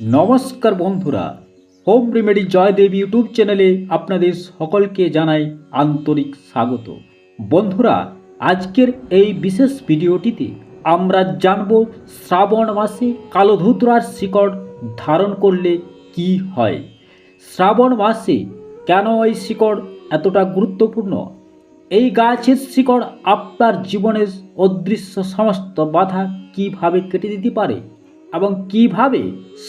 নমস্কার বন্ধুরা। Home remedy Joydeb YouTube চ্যানেলে আপনাদের সকলকে জানাই আন্তরিক স্বাগত। বন্ধুরা, আজকের এই বিশেষ ভিডিওটিতে আমরা জানব শ্রাবণ মাসে কালোধুতরার শিকড় ধারণ করলে কি হয়? শ্রাবণ মাসে কেন এই শিকড় এতটা গুরুত্বপূর্ণ? এই গাছের শিকড় আপনার জীবনের অদৃশ্য সমস্ত বাধা কীভাবে কেটে দিতে পারে? এবং কীভাবে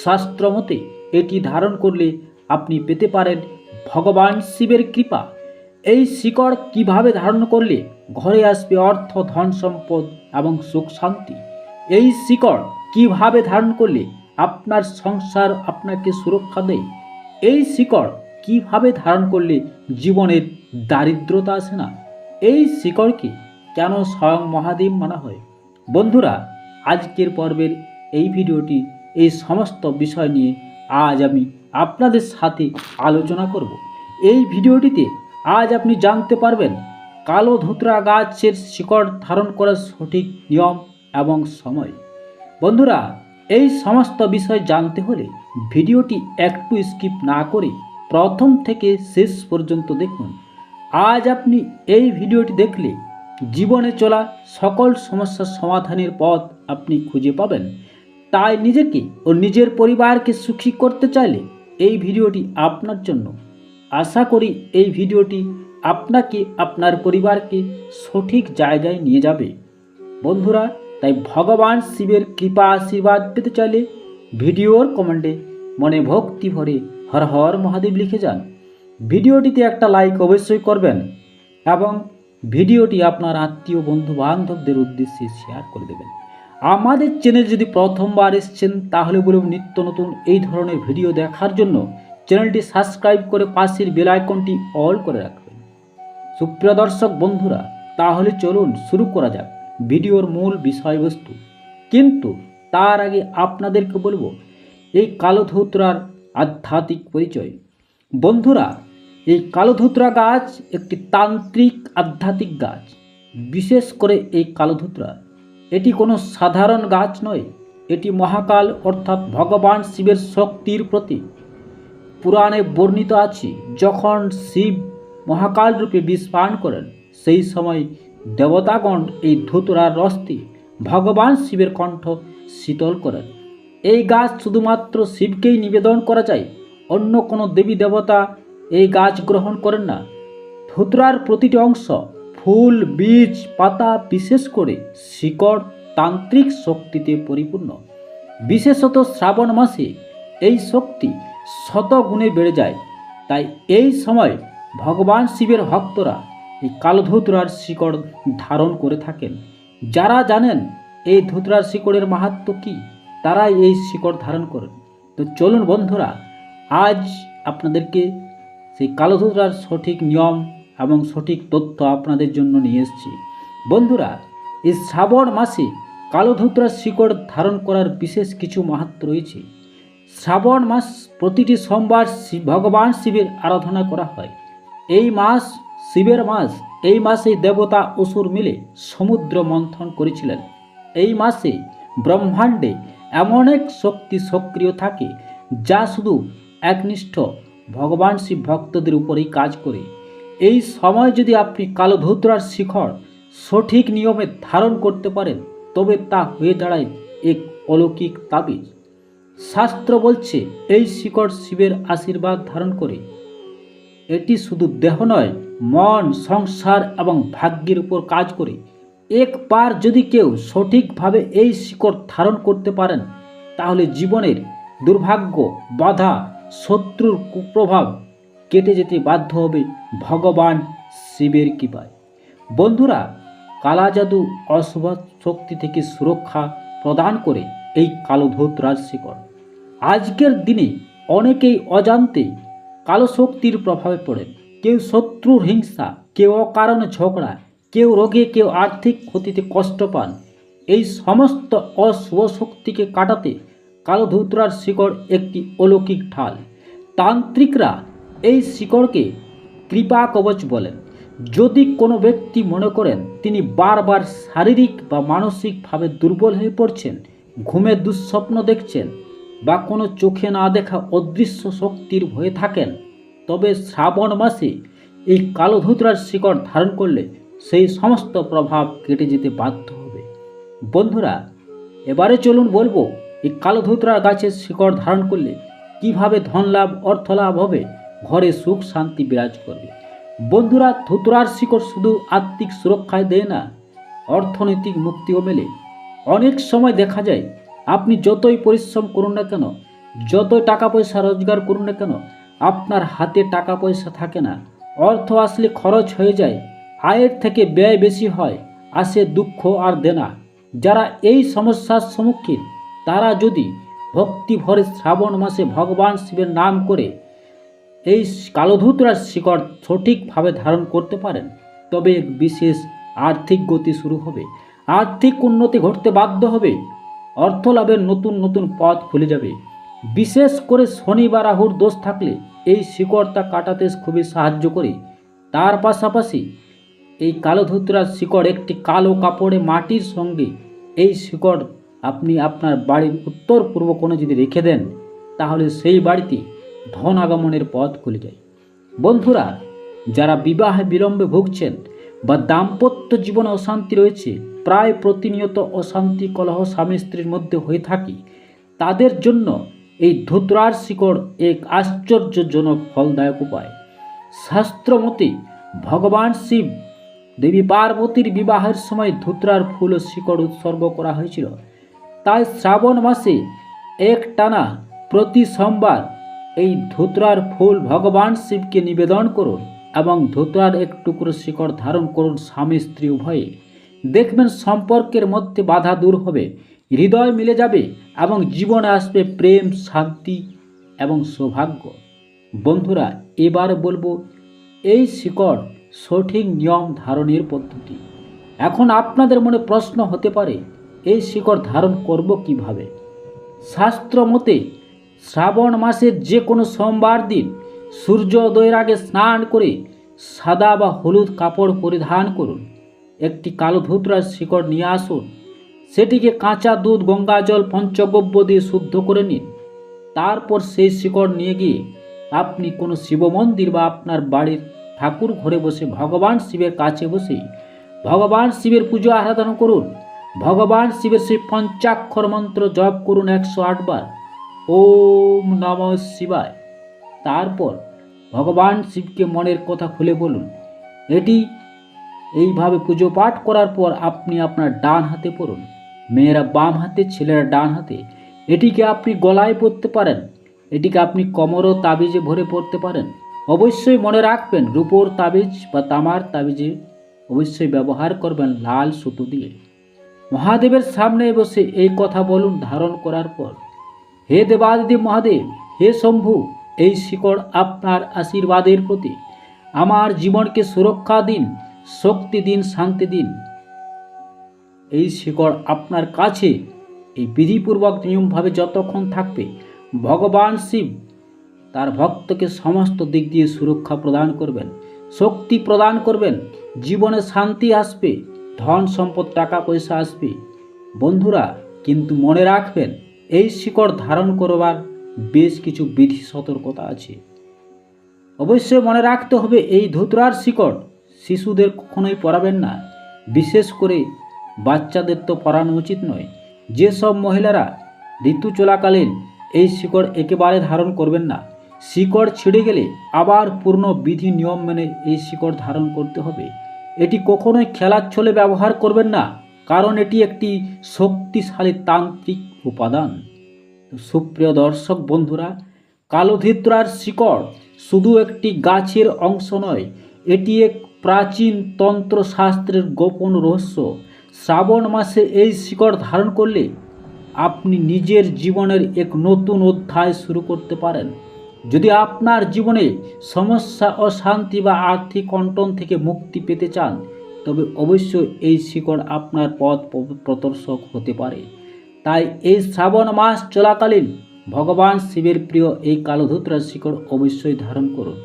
শাস্ত্রমতে এটি ধারণ করলে আপনি পেতে পারেন ভগবান শিবের কৃপা? এই শিকড় কীভাবে ধারণ করলে ঘরে আসবে অর্থ, ধন, সম্পদ এবং সুখ, শান্তি? এই শিকড় কীভাবে ধারণ করলে আপনার সংসার আপনাকে সুরক্ষা দেয়? এই শিকড় কীভাবে ধারণ করলে জীবনের দারিদ্রতা আসে না? এই শিকড়কে কেন স্বয়ং মহাদেব মানা হয়? বন্ধুরা, আজকের পর্বের এই ভিডিওটি, এই সমস্ত বিষয় নিয়ে আজ আমি আপনাদের সাথে আলোচনা করব। এই ভিডিওটিতে আজ আপনি জানতে পারবেন, কালো ধুতরা গাছের শিকড় ধারণ করার সঠিক নিয়ম এবং সময়। বন্ধুরা, এই সমস্ত বিষয় জানতে হলে ভিডিওটি একটু স্কিপ না করে প্রথম থেকে শেষ পর্যন্ত দেখুন। আজ আপনি এই ভিডিওটি দেখলে জীবনে চলা সকল সমস্যার সমাধানের পথ আপনি খুঁজে পাবেন। তাই নিজেকে ও নিজের পরিবারকে সুখী করতে চাইলে এই ভিডিওটি আপনার জন্য। আশা করি এই ভিডিওটি আপনাকে, আপনার পরিবারকে সঠিক জায়গায় নিয়ে যাবে। বন্ধুরা, তাই ভগবান শিবের কৃপা আশীর্বাদ পেতে চাইলে ভিডিওর কমেন্টে মনে ভক্তি ভরে হর হর মহাদেব লিখে যান। ভিডিওটিতে একটা লাইক অবশ্যই করবেন এবং ভিডিওটি আপনার আত্মীয় বন্ধু বান্ধবদের উদ্দেশ্যে শেয়ার করে দেবেন। আমাদের চ্যানেল যদি প্রথমবার এসছেন, তাহলে বলব নিত্য নতুন এই ধরনের ভিডিও দেখার জন্য চ্যানেলটি সাবস্ক্রাইব করে পাশের বেল আইকনটি অল করে রাখবেন। সুপ্রিয় দর্শক বন্ধুরা, তাহলে চলুন শুরু করা যাক ভিডিওর মূল বিষয়বস্তু। কিন্তু তার আগে আপনাদেরকে বলব এই কালোধুতরার আধ্যাত্মিক পরিচয়। বন্ধুরা, এই কালোধুতরা গাছ একটি তান্ত্রিক আধ্যাত্মিক গাছ। বিশেষ করে এই কালোধুতরা এটি কোনো সাধারণ গাছ নয়। এটি মহাকাল অর্থাৎ ভগবান শিবের শক্তির প্রতীক। পুরাণে বর্ণিত আছে, যখন শিব মহাকাল রূপে বিষ পান করেন, সেই সময় দেবতাগণ এই ধুতরার রস্তি ভগবান শিবের কণ্ঠ শীতল করেন। এই গাছ শুধুমাত্র শিবকেই নিবেদন করা যায়, অন্য কোনো দেবী দেবতা এই গাছ গ্রহণ করেন না। ধুতরার প্রতিটি অংশ ফুল, বীজ, পাতা, বিশেষ করে শিকড় তান্ত্রিক শক্তিতে পরিপূর্ণ। বিশেষত শ্রাবণ মাসে এই শক্তি শত গুণে বেড়ে যায়। তাই এই সময় ভগবান শিবের ভক্তরা এই কালধুতরার শিকড় ধারণ করে থাকেন। যারা জানেন এই ধুতরার শিকড়ের মাহাত্ম কী, তারাই এই শিকড় ধারণ করেন। তো চলুন বন্ধুরা, আজ আপনাদেরকে সেই কালোধুতরার সঠিক নিয়ম এবং সঠিক তথ্য আপনাদের জন্য নিয়ে এসেছি। বন্ধুরা, এই শ্রাবণ মাসে কালোধুতরার শিকড় ধারণ করার বিশেষ কিছু মাহাত্ম রয়েছে। শ্রাবণ মাস প্রতিটি সোমবার ভগবান শিবের আরাধনা করা হয়। এই মাস, শিবের মাস, এই মাসে দেবতা অসুর মিলে সমুদ্র মন্থন করেছিলেন। এই মাসে ব্রহ্মাণ্ডে এমন এক শক্তি সক্রিয় থাকে, যা শুধু একনিষ্ঠ ভগবান শিব ভক্তদের উপরেই কাজ করে। এই সময় যদি আপনি কালোধুতরার শিখর সঠিক নিয়মে ধারণ করতে পারেন, তবে তা হয়ে দাঁড়ায় এক অলৌকিক তাবিজ। শাস্ত্র বলছে, এই শিকড় শিবের আশীর্বাদ ধারণ করে। এটি শুধু দেহ নয়, মন, সংসার এবং ভাগ্যের উপর কাজ করে। একবার যদি কেউ সঠিকভাবে এই শিকড় ধারণ করতে পারেন, তাহলে জীবনের দুর্ভাগ্য, বাধা, শত্রুর কুপ্রভাব কেটে যেতে বাধ্য হবে ভগবান শিবের কৃপায়। বন্ধুরা, কালা জাদু অশুভ শক্তি থেকে সুরক্ষা প্রদান করে এই কালো ধোতরাজ শিকড় আজকের দিনে অনেকেই অজান্তে কালো শক্তির প্রভাবে পড়েন। কেউ শত্রুর হিংসা, কেউ অকারণে ঝগড়া, কেউ রোগে, কেউ আর্থিক ক্ষতিতে কষ্ট পান। এই সমস্ত অশুভ শক্তিকে কাটাতে কালো ধুতরার শিকড় একটি অলৌকিক ঢাল। তান্ত্রিকরা এই শিকড়কে কৃপা কবচ বলেন। যদি কোনো ব্যক্তি মনে করেন তিনি বারবার শারীরিক বা মানসিকভাবে দুর্বল হয়ে পড়ছেন, ঘুমে দুঃস্বপ্ন দেখছেন বা কোনো চোখে না দেখা অদৃশ্য শক্তির ভয়ে থাকেন, তবে শ্রাবণ মাসে এই কালো ধুতরার শিকড় ধারণ করলে সেই সমস্ত প্রভাব কেটে যেতে বাধ্য হবে। বন্ধুরা, এবারে চলুন বলব, এই কালো ধুতরার গাছের শিকড় ধারণ করলে কীভাবে ধন লাভ অর্থ লাভ হবে ঘরে সুখ শান্তি বিরাজ করবে। বন্ধুরা, ধুতরার শিকড় শুধু আর্থিক সুরক্ষায় দেয় না, অর্থনৈতিক মুক্তিও মেলে। অনেক সময় দেখা যায়, আপনি যতই পরিশ্রম করুন না কেন, যতই টাকা পয়সা রোজগার করুন না কেন, আপনার হাতে টাকা পয়সা থাকে না। অর্থ আসলে খরচ হয়ে যায়, আয়ের থেকে ব্যয় বেশি হয়, আসে দুঃখ আর দেনা। যারা এই সমস্যার সম্মুখীন, তারা যদি ভক্তি ভরে শ্রাবণ মাসে ভগবান শিবের নাম করে এই কালোধুতরার শিকড় সঠিকভাবে ধারণ করতে পারেন, তবে এক বিশেষ আর্থিক গতি শুরু হবে। আর্থিক উন্নতি ঘটতে বাধ্য হবে। অর্থ লাভের নতুন নতুন পথ খুলে যাবে। বিশেষ করে শনি বা রাহুর দোষ থাকলে এই শিকড় তা কাটাতে খুবই সাহায্য করে। তার পাশাপাশি এই কালো ধুতরার শিকড় একটি কালো কাপড়ে মাটির সঙ্গে এই শিকড় আপনি আপনার বাড়ির উত্তর পূর্ব কোণে যদি রেখে দেন, তাহলে সেই বাড়িতে ধন আগমনের পথ খুলে যায়। বন্ধুরা, যারা বিবাহে বিলম্বে ভুগছেন বা দাম্পত্য জীবনে অশান্তি রয়েছে, প্রায় প্রতিনিয়ত অশান্তি কলহ স্বামী স্ত্রীর মধ্যে হয়ে থাকে, তাদের জন্য এই ধুতরার শিকড় এক আশ্চর্যজনক ফলদায়ক উপায়। শাস্ত্রমতে ভগবান শিব দেবী পার্বতীর বিবাহের সময় ধুতরার ফুল ও শিকড় উৎসর্গ করা হয়েছিল। তাই শ্রাবণ মাসে এক টানা প্রতি সোমবার এই ধুতরার ফুল ভগবান শিবকে নিবেদন করুন এবং ধুতরার এক টুকরো শিকড় ধারণ করুন স্বামী স্ত্রী উভয়ে। দেখবেন সম্পর্কের মধ্যে বাধা দূর হবে, হৃদয় মিলে যাবে এবং জীবনে আসবে প্রেম, শান্তি এবং সৌভাগ্য। বন্ধুরা, এবার বলব, এই শিকড় সঠিক নিয়ম ধারণের পদ্ধতি। এখন আপনাদের মনে প্রশ্ন হতে পারে, এই শিকড় ধারণ করব কীভাবে? শাস্ত্র মতে শ্রাবণ মাসের যে কোনো সোমবার দিন সূর্যোদয়ের আগে স্নান করে সাদা বা হলুদ কাপড় পরিধান করুন। একটি কালো ধুতরার শিকড় নিয়ে আসুন। সেটিকে কাঁচা দুধ, গঙ্গা জল, পঞ্চগব্য দিয়ে শুদ্ধ করে নিন। তারপর সেই শিকড় নিয়ে গিয়ে আপনি কোনো শিব মন্দির বা আপনার বাড়ির ঠাকুর ঘরে বসে ভগবান শিবের কাছে বসে ভগবান শিবের পুজো আরাধনা করুন। ভগবান শিবের সেই পঞ্চাক্ষর মন্ত্র জপ করুন একশো আটবার। ওম নম শিবায়। তারপর ভগবান শিবকে মনের কথা খুলে বলুন, এটি এইভাবে পুজো পাঠ করার পর আপনি আপনার ডান হাতে পড়ুন। মেয়েরা বাম হাতে, ছেলেরা ডান হাতে। এটিকে আপনি গলায় পরতে পারেন। এটিকে আপনি কোমর ও তাবিজে ভরে পড়তে পারেন। অবশ্যই মনে রাখবেন, রূপোর তাবিজ বা তামার তাবিজে অবশ্যই ব্যবহার করবেন লাল সুতো দিয়ে। মহাদেবের সামনে বসে এই কথা বলুন ধারণ করার পর। হে দেবাদিদেব মহাদেব, হে শম্ভু, এই শিকড় আপনার আশীর্বাদের প্রতি। আমার জীবনকে সুরক্ষা দিন, শক্তি দিন, শান্তি দিন। এই শিকড় আপনার কাছে এই বিধিপূর্বক নিয়মভাবে যতক্ষণ থাকবে, ভগবান শিব তার ভক্তকে সমস্ত দিক দিয়ে সুরক্ষা প্রদান করবেন, শক্তি প্রদান করবেন। জীবনে শান্তি আসবে, ধন সম্পদ, টাকা পয়সা আসবে। বন্ধুরা, কিন্তু মনে রাখবেন এই শিকড় ধারণ করবার বেশ কিছু বিধি সতর্কতা আছে। অবশ্যই মনে রাখতে হবে, এই ধুতরার শিকড় শিশুদের কখনোই পরাবেন না। বিশেষ করে বাচ্চাদের তো পরানো উচিত নয়। যেসব মহিলারা ঋতু চলাকালীন এই শিকড় একেবারে ধারণ করবেন না, শিকড় ছিঁড়ে গেলে আবার পূর্ণ বিধি নিয়ম মেনে এই শিকড় ধারণ করতে হবে। এটি কখনোই খেলার ছলে ব্যবহার করবেন না। কারণ এটি একটি শক্তিশালী তান্ত্রিক উপাদান। সুপ্রিয় দর্শক বন্ধুরা কালোধিত্রার শিকড় শুধু একটি গাছের অংশ নয়, এটি এক প্রাচীন তন্ত্রশাস্ত্রের গোপন রহস্য। শ্রাবণ মাসে এই শিকড় ধারণ করলে আপনি নিজের জীবনের এক নতুন অধ্যায় শুরু করতে পারেন। যদি আপনার জীবনে সমস্যা, অশান্তি বা আর্থিক অন্টন থেকে মুক্তি পেতে চান তবে অবশ্যই এই শিকড় আপনার পথ প্রদর্শক হতে পারে। তাই এই শ্রাবণ মাস চলাকালীন ভগবান শিবের প্রিয় এই কালোধুত্রার শিকড় অবশ্যই ধারণ করুন।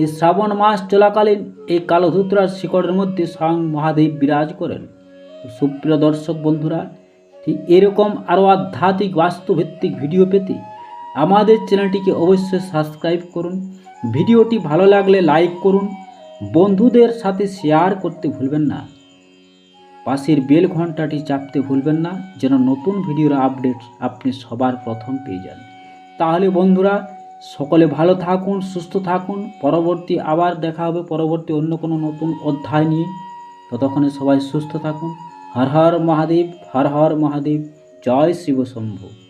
এই শ্রাবণ মাস চলাকালীন এই কালোধুত্রার শিকড়ের মধ্যে স্বয়ং মহাদেব বিরাজ করেন। সুপ্রিয় দর্শক বন্ধুরা, ঠিক এরকম আরও আধ্যাত্মিক বাস্তুভিত্তিক ভিডিও পেতে আমাদের চ্যানেলটিকে অবশ্যই সাবস্ক্রাইব করুন। ভিডিওটি ভালো লাগলে লাইক করুন বন্ধুদের সাথে শেয়ার করতে ভুলবেন না। পাশের বেল ঘন্টাটি চাপতে ভুলবেন না, যেন নতুন ভিডিওর আপডেট আপনি সবার প্রথম পেয়ে যান। তাহলে বন্ধুরা, সকলে ভালো থাকুন, সুস্থ থাকুন। পরবর্তী আবার দেখা হবে, পরবর্তী অন্য কোনো নতুন অধ্যায় নিয়ে। ততক্ষণে সবাই সুস্থ থাকুন। হর হর মহাদেব, হর হর মহাদেব, জয় শিব শম্ভু।